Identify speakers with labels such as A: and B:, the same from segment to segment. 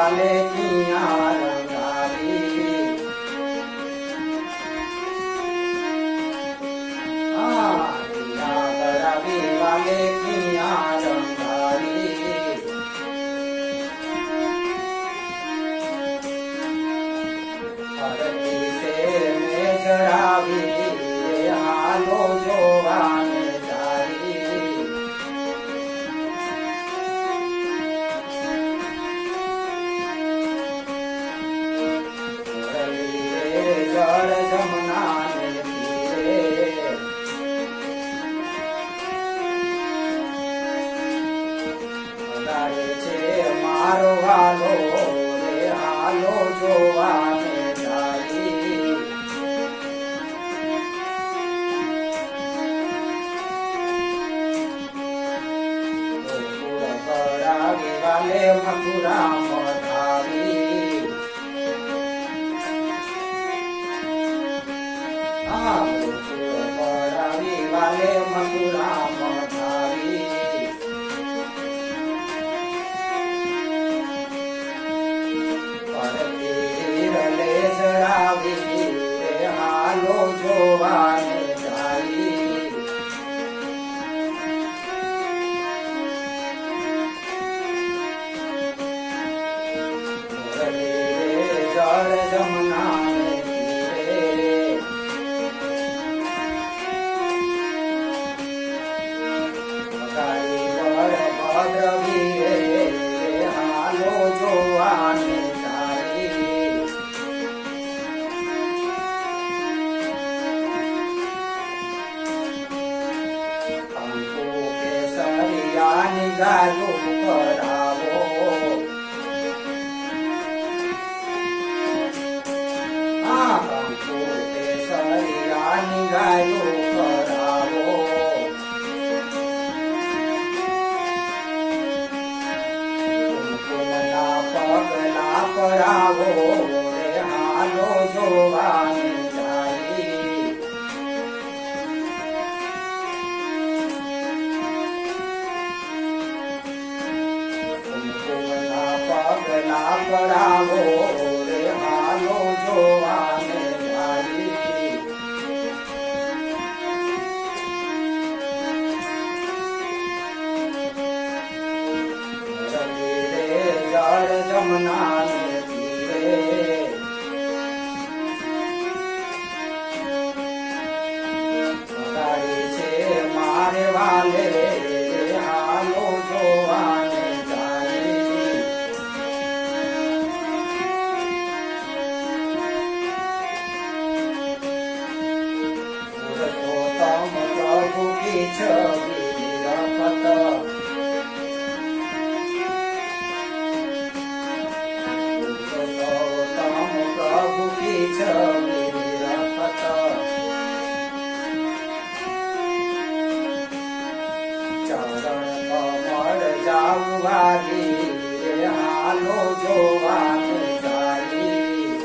A: কালে কি বলে মথুরা মধারি বলে মথুরা ગંગાનો કરાવો. આ પોતે સરી રાની ગાયો જોવાની હાલો જોવાની સારી.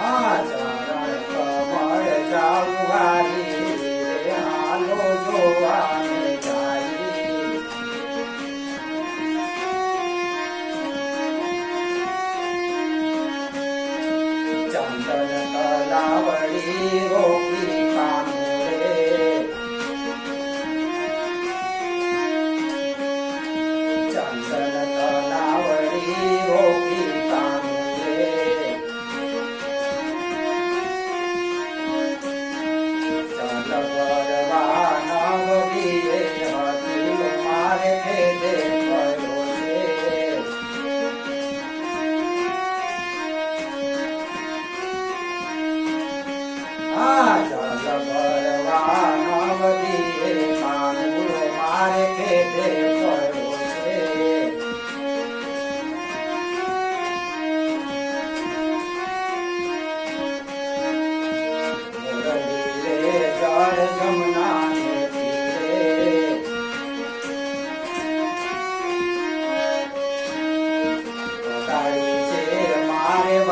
A: આ ચરણ કમળ જાઉવાની હાલો જોવાની સારી. ચંદન તલાવડી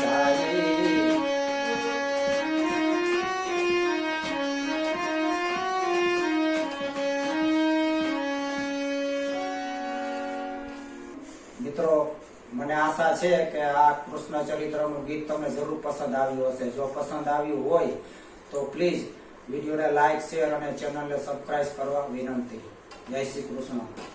A: જાય મિત્રો, મને આશા છે કે આ કૃષ્ણ ચરિત્રનું ગીત તમને જરૂર પસંદ આવ્યું હશે. જો પસંદ આવ્યું હોય, તો પ્લીઝ વિડીયોને લાઈક, શેર અને ચેનલને સબસ્ક્રાઇબ કરવા વિનંતી. જય શ્રી કૃષ્ણ.